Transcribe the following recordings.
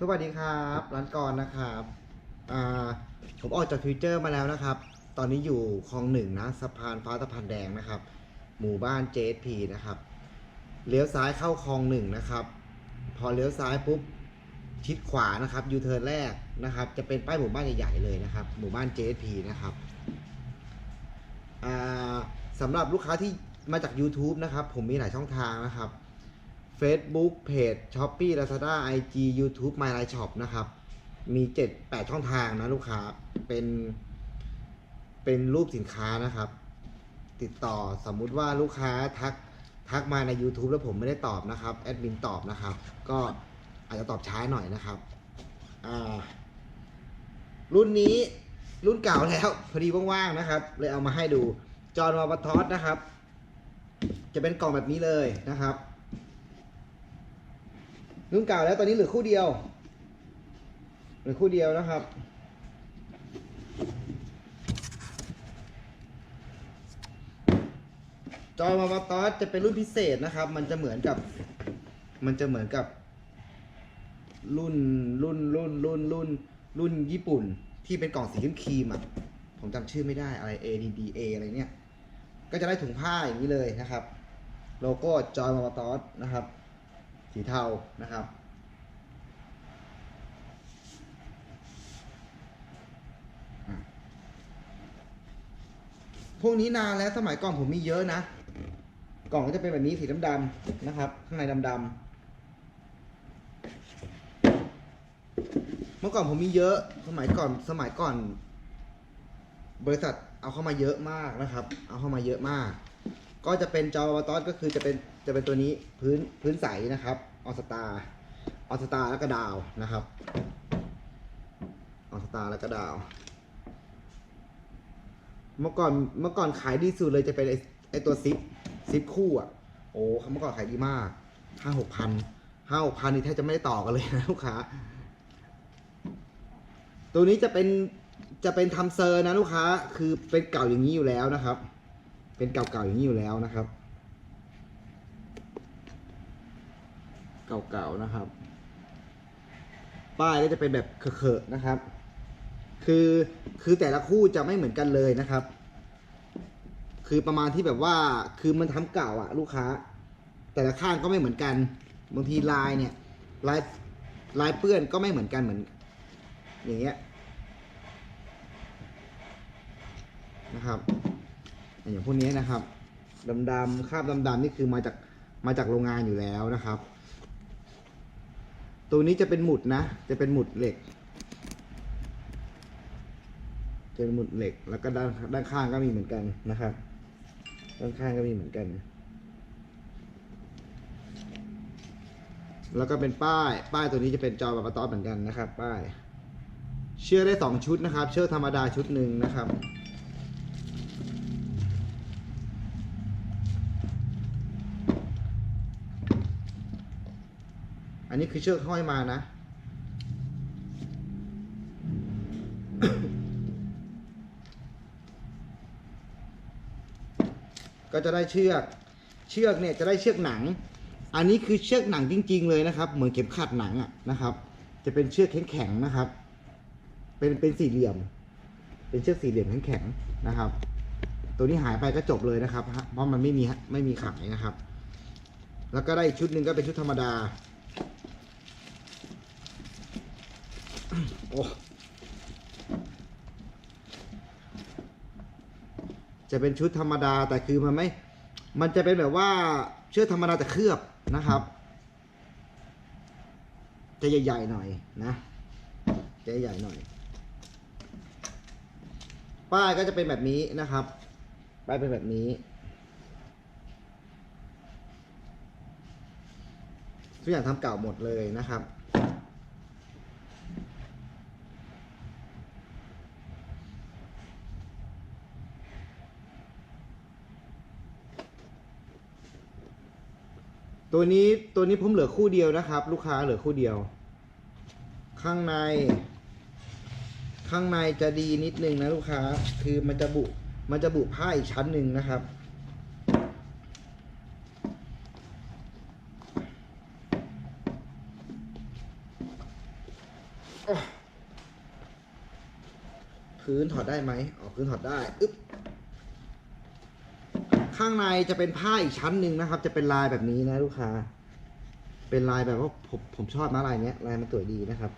สวัสดีครับร้านกรนะครับอ่าผมออกจากฟิวเจอร์มาแล้วนะครับ ตอนนี้อยู่คลองหนึ่งนะสะพานฟ้าสะพานแดงนะครับ หมู่บ้าน JSP นะครับเลี้ยวซ้ายเข้าคลองหนึ่งนะครับ พอเลี้ยวซ้ายปุ๊บชิดขวานะครับยูเทิร์นแรกนะครับ จะเป็นป้ายหมู่บ้านใหญ่ๆเลยนะครับ หมู่บ้าน JSP นะครับอ่าสำหรับลูกค้าที่มาจาก YouTube นะครับ ผมมีหลายช่องทางนะครับ Facebook Page Shopee Lazada IG YouTube My Line Shop นะครับ มี 7 8 ช่องทางนะลูกค้า เป็น เป็นรูปสินค้านะครับ ติดต่อสมมุติว่าลูกค้าทักทักมาใน YouTube แล้วผมไม่ได้ตอบนะครับ แอดมินตอบนะครับ ก็อาจจะตอบช้าหน่อยนะครับอ่ารุ่นนี้รุ่นเก่าแล้ว พอดีว่างๆนะครับ เลยเอามาให้ดู จอห์นวาบทอสนะครับ จะเป็นกล่องแบบนี้เลยนะครับ รุ่นเก่าแล้วตอนนี้เหลือคู่เดียวเหลือคู่เดียวนะครับ จอมามาตอสจะเป็นรุ่นพิเศษนะครับ มันจะเหมือนกับ มันจะเหมือนกับ รุ่นรุ่นรุ่นรุ่นรุ่นรุ่นญี่ปุ่น ที่เป็นกล่องสีครีมอะผมจำชื่อไม่ได้อะไร ADDA อะไรเนี่ย ก็จะได้ถุงผ้าอย่างนี้เลยนะครับ โลโก้จอยมามาตอสนะครับ สีเทานะครับ พวกนี้นานแล้วสมัยก่อนผมมีเยอะนะ กล่องก็จะเป็นแบบนี้สีดำๆนะครับ ข้างในดำๆเมื่อก่อนผมมีเยอะ สมัยก่อน สมัยก่อน บริษัทเอาเข้ามาเยอะมากนะครับ เอาเข้ามาเยอะมาก ก็จะเป็นจอวตอสก็คือจะเป็นจะเป็นตัวนี้พื้นพื้นใสนะครับออสตาออสตาแล้วก็ดาวนะครับออสตาแล้วก็ดาว เมื่อก่อนเมื่อก่อนขายดีสุดเลยจะเป็นไอไอตัวซิปซิปคู่อะโอ้เมื่อก่อนขายดีมากห้าหกพันห้าหกพันนี่แทบจะไม่ได้ต่อกันเลยนะลูกค้า ตัวนี้จะเป็นจะเป็นทำเซอร์นะลูกค้า คือเป็นเก่าอย่างนี้อยู่แล้วนะครับ เป็นเก่าๆอย่างนี้อยู่แล้วนะครับ เก่าๆนะครับ ป้ายก็จะเป็นแบบเขอะๆนะครับ คือคือแต่ละคู่จะไม่เหมือนกันเลยนะครับ คือประมาณที่แบบว่าคือมันทำเก่าอะลูกค้า แต่ละข้างก็ไม่เหมือนกันบางทีลายเนี่ยลายลายเปื้อนก็ไม่เหมือนกันเหมือน อย่างเงี้ยนะครับ อย่างพวกนี้นะครับดำๆคราบดำๆนี่คือมาจากมาจากโรงงานอยู่แล้วนะครับ ตัวนี้จะเป็นหมุดนะ จะเป็นหมุดเหล็ก จะเป็นหมุดเหล็ก แล้วก็ด้านด้านข้างก็มีเหมือนกันนะครับ ด้านข้างก็มีเหมือนกัน แล้วก็เป็นป้าย ป้ายตัวนี้จะเป็นจอแบบปตอเหมือนกันนะครับ ป้าย เชือได้สองชุดนะครับ เชือธรรมดาชุดหนึ่งนะครับ อันนี้คือเชือกห้อยมานะ ก็จะได้เชือก เชือกเนี่ยจะได้เชือกหนัง อันนี้คือเชือกหนังจริง ๆ เลยนะครับ เหมือนเข็มขัดหนังอะนะครับ จะเป็นเชือกแข็งๆนะครับ เป็นเป็นสี่เหลี่ยม เป็นเชือกสี่เหลี่ยมแข็งๆนะครับ ตัวนี้หายไปก็จบเลยนะครับ เพราะมันไม่มีไม่มีขายนะครับ แล้วก็ได้ชุดหนึ่งก็เป็นชุดธรรมดา โอ้จะเป็นชุดธรรมดาแต่คือมันไม่ มันจะเป็นแบบว่าเชือกธรรมดาแต่เคลือบนะครับ จะใหญ่ๆหน่อยนะ จะใหญ่ๆหน่อย ป้ายก็จะเป็นแบบนี้นะครับ ป้ายเป็นแบบนี้ทุกอย่างทำเก่าหมดเลยนะครับ ตัวนี้ตัวนี้ผมเหลือคู่เดียวนะครับ ลูกค้าเหลือคู่เดียว ข้างใน ข้างในจะดีนิดนึงนะลูกค้า คือมันจะบุมันจะบุผ้าอีกชั้นหนึ่งนะครับ พื้นถอดได้ไหมอ๋อพื้นถอดได้ อึ๊บ ข้างในจะเป็นผ้าอีกชั้นหนึ่งนะครับ จะเป็นลายแบบนี้นะลูกค้า เป็นลายแบบว่าผมผมชอบนะลายเนี้ยลายมันสวยดีนะครับ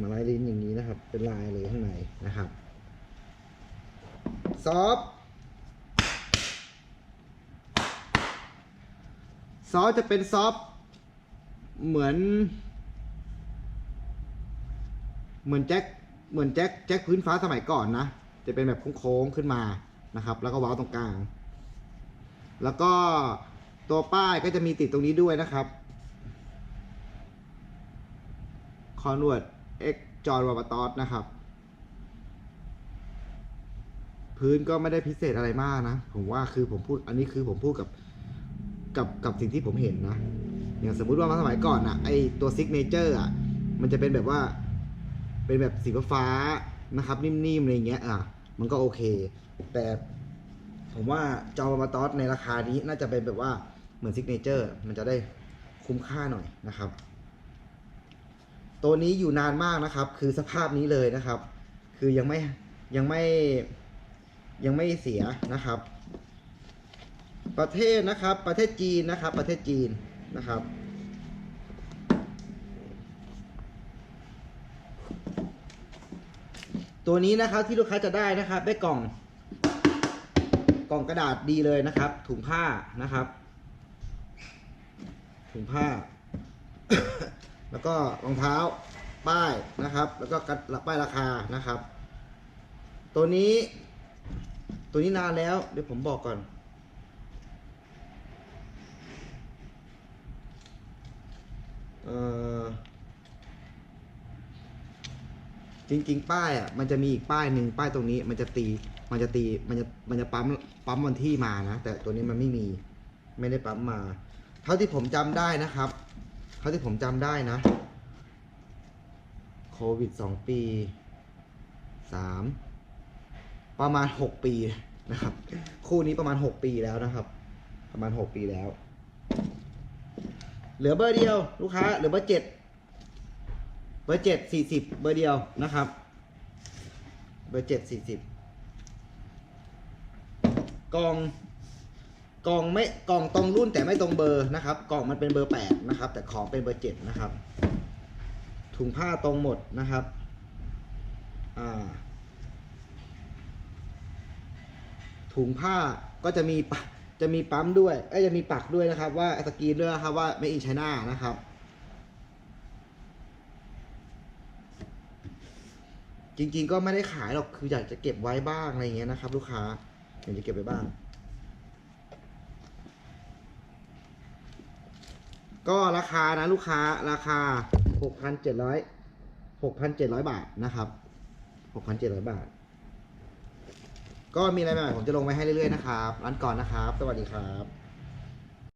มาลายลิ้นอย่างนี้นะครับ เป็นลายเลยข้างในนะครับ ซอฟซอฟจะเป็นซอฟเหมือน เหมือนแจ็คเหมือนแจ็คแจ็คพื้นฟ้าสมัยก่อนนะ จะเป็นแบบโค้งๆขึ้นมา นะครับ แล้วก็เว้าตรงกลาง แล้วก็ตัวป้ายก็จะมีติดตรงนี้ด้วยนะครับคอนเวิร์ตเอ็กจอร์วาบตอสนะครับ พื้นก็ไม่ได้พิเศษอะไรมากนะ ผมว่าคือผมพูดอันนี้คือผมพูดกับกับกับสิ่งที่ผมเห็นนะ อย่างสมมุติว่ามาสมัยก่อนอะไอตัวซิกเนเจอร์อะมันจะเป็นแบบว่า เป็นแบบสีฟ้านะครับ นิ่มๆอะไรเงี้ยอะ มันก็โอเค แต่ผมว่าจอมาตอสในราคานี้น่าจะเป็นแบบว่าเหมือนซิกเนเจอร์มันจะได้คุ้มค่าหน่อยนะครับ ตัวนี้อยู่นานมากนะครับ คือสภาพนี้เลยนะครับ คือยังไม่ยังไม่ยังไม่เสียนะครับ ประเทศนะครับ ประเทศจีนนะครับ ประเทศจีนนะครับ ตัวนี้นะครับที่ลูกค้าจะได้นะครับได้กล่อง กล่องกระดาษดีเลยนะครับ ถุงผ้านะครับ ถุงผ้า แล้วก็รองเท้าป้ายนะครับ แล้วก็กระป้ายราคานะครับ ตัวนี้ ตัวนี้นานแล้วเดี๋ยวผมบอกก่อน เอ่อ จริง ๆ ป้ายอะมันจะมีอีกป้ายหนึ่งป้ายตรงนี้มันจะตีมันจะตีมันจะมันจะปั๊มปั๊มวันที่มานะ แต่ตัวนี้มันไม่มีไม่ได้ปั๊มมา เท่าที่ผมจำได้นะครับ เท่าที่ผมจำได้นะโควิดสองปีสามประมาณหกปีนะครับ คู่นี้ประมาณหกปีแล้วนะครับ ประมาณหกปีแล้ว เหลือเบอร์เดียว ลูกค้าเหลือเบอร์เจ็ด บอร์เจ็ดสี่สิบเบอร์เดียวนะครับ เบอร์เจ็ดสี่สิบกล่องกล่องไม่กล่องตรงรุ่นแต่ไม่ตรงเบอร์นะครับกล่องมันเป็นเบอร์แปดนะครับ แต่ของเป็นเบอร์เจ็ดนะครับ ถุงผ้าตรงหมดนะครับอ่าถุงผ้าก็จะมีปะจะมีปั๊มด้วยเอ้ยจะมีปักด้วยนะครับ ว่าสกรีนด้วยนะครับว่าไม่อินไชน่านะครับ จริง ๆ ก็ไม่ได้ขายหรอกคืออยากจะเก็บไว้บ้างอะไรอย่างเงี้ยนะครับ ลูกค้าอยากจะเก็บไว้บ้าง ก็ราคานะลูกค้าราคา6,700 6,700บาทนะครับ6,700บาท ก็มีอะไรใหม่ๆผมจะลงไว้ให้เรื่อยๆนะครับร้านก่อนนะครับ สวัสดีครับ